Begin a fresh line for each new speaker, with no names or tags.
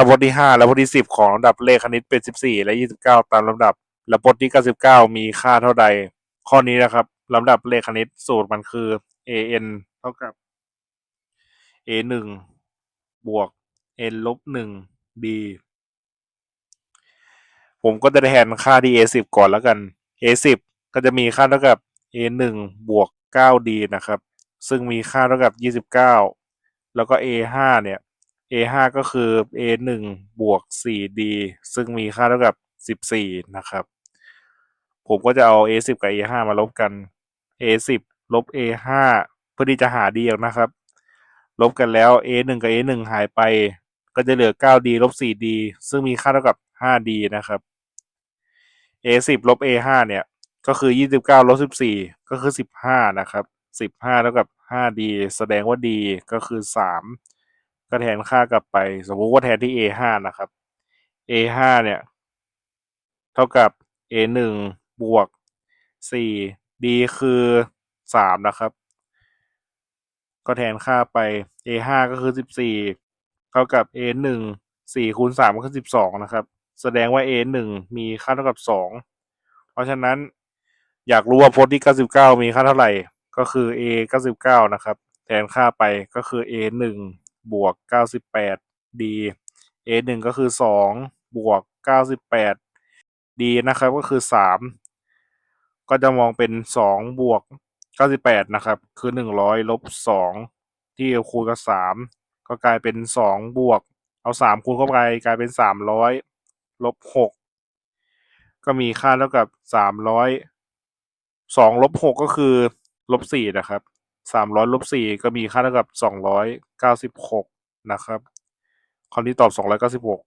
และบทที่ห้าและบทที่สิบของลำดับเลขคณิตเป็นสิบสี่และยี่สิบเก้าตามลำดับ และบทที่เก้าสิบเก้ามีค่าเท่าใด ข้อนี้นะครับลำดับเลขคณิตสูตรมันคือ an เท่ากับ a หนึ่งบวก n ลบหนึ่ง d ผมก็จะแทนค่าที่ a สิบก่อนแล้วกัน a สิบก็จะมีค่าเท่ากับ a หนึ่งบวกเก้า d นะครับ ซึ่งมีค่าเท่ากับยี่สิบเก้าแล้วก็ a ห้าเนี่ย a ห้าก็คือ a หนึ่งบวกสี่ d ซึ่งมีค่าเท่ากับสิบสี่นะครับ ผมก็จะเอา a สิบกับ a ห้ามาลบกัน a สิบลบ a ห้าเพื่อที่จะหา d ออกนะครับ ลบกันแล้ว a หนึ่งกับ a หนึ่งหายไป ก็จะเหลือ 9d ลบ 4d ซึ่งมีค่าเท่ากับ 5d นะครับ a 10 ลบ a 5 เนี่ย ก็คือ 29ลบ14 ก็คือ 15 นะครับ 15 เท่ากับ 5d แสดงว่า d ก็คือ 3 ก็แทนค่ากลับไป สมมติว่าแทนที่ a 5นะครับ a 5เนี่ย เท่ากับ a 1บวก4 d คือ3นะครับ ก็แทนค่าไป a 5ก็คือ14เท่ากับ a 1 4คูณ3ก็คือ12นะครับ แสดงว่า a 1มีค่าเท่ากับ2เพราะฉะนั้นอยากรู้ว่าพจน์ที่99มีค่าเท่าไหร่ ก็คือ a 99นะครับ แทนค่าไปก็คือ a 1 บวก 98 d a 1ก็คือ 2 บวก 98 d นะครับก็คือ 3 ก็จะมองเป็น 2 บวก 98 นะครับ คือ 100 ลบ 2 ที่คูณกับ 3 ก็กลายเป็น 2 บวก เอา 3 คูณเข้าไปกลายเป็น 300 ลบ 6 ก็มีค่าเท่ากับ 300 2ลบ 6 ก็คือลบ 4 นะครับ สามร้อยลบสี่ก็มีค่าเท่ากับสองร้อยเก้าสิบหกนะครับ คราวนี้ตอบสองร้อยเก้าสิบหก